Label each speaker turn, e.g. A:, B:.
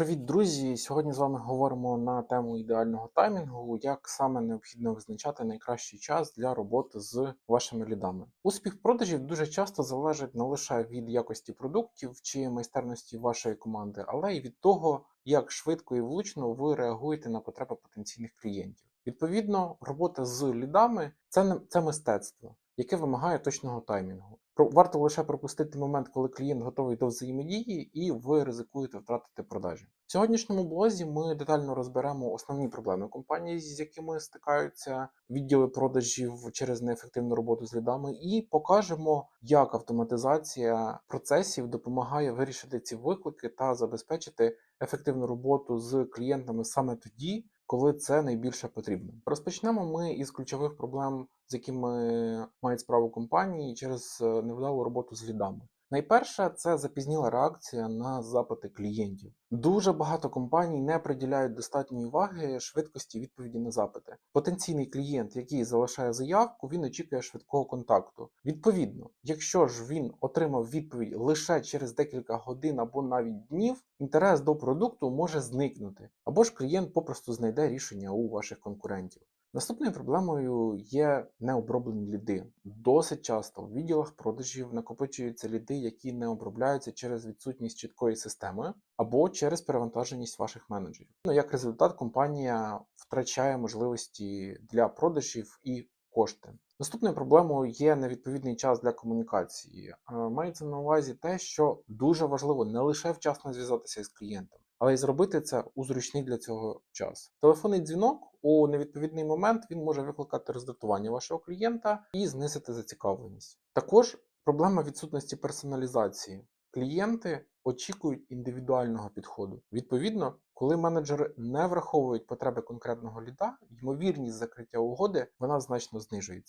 A: Привіт, друзі! Сьогодні з вами говоримо на тему ідеального таймінгу, як саме необхідно визначати найкращий час для роботи з вашими лідами. Успіх продажів дуже часто залежить не лише від якості продуктів чи майстерності вашої команди, але й від того, як швидко і влучно ви реагуєте на потреби потенційних клієнтів. Відповідно, робота з лідами це не це мистецтво, яке вимагає точного таймінгу. Варто лише пропустити момент, коли клієнт готовий до взаємодії, і ви ризикуєте втратити продажі. В сьогоднішньому блозі ми детально розберемо основні проблеми компанії, з якими стикаються відділи продажів через неефективну роботу з лідами, і покажемо, як автоматизація процесів допомагає вирішити ці виклики та забезпечити ефективну роботу з клієнтами саме тоді, коли це найбільше потрібно. Розпочнемо ми із ключових проблем, з якими мають справу компанії через е, невдалу роботу з лідами. Найперше це запізніла реакція на запити клієнтів. Дуже багато компаній не приділяють достатньої уваги швидкості відповіді на запити. Потенційний клієнт, який залишає заявку, він очікує швидкого контакту. Відповідно, якщо ж він отримав відповідь лише через декілька годин або навіть днів, інтерес до продукту може зникнути, або ж клієнт попросту знайде рішення у ваших конкурентів. Наступною проблемою є необроблені ліди. Досить часто в відділах продажів накопичуються ліди, які не обробляються через відсутність чіткої системи або через перевантаженість ваших менеджерів. Ну, як результат, компанія втрачає можливості для продажів і кошти. Наступною проблемою є невідповідний час для комунікації. Е, Мається на увазі те, що дуже важливо не лише вчасно зв'язатися із клієнтом, але й зробити це у зручний для цього час. Телефонний дзвінок у невідповідний момент він може викликати роздратування вашого клієнта і знизити зацікавленість. Також проблема відсутності персоналізації. Клієнти очікують індивідуального підходу. Відповідно, коли менеджери не враховують потреби конкретного ліда, ймовірність закриття угоди вона значно знижується.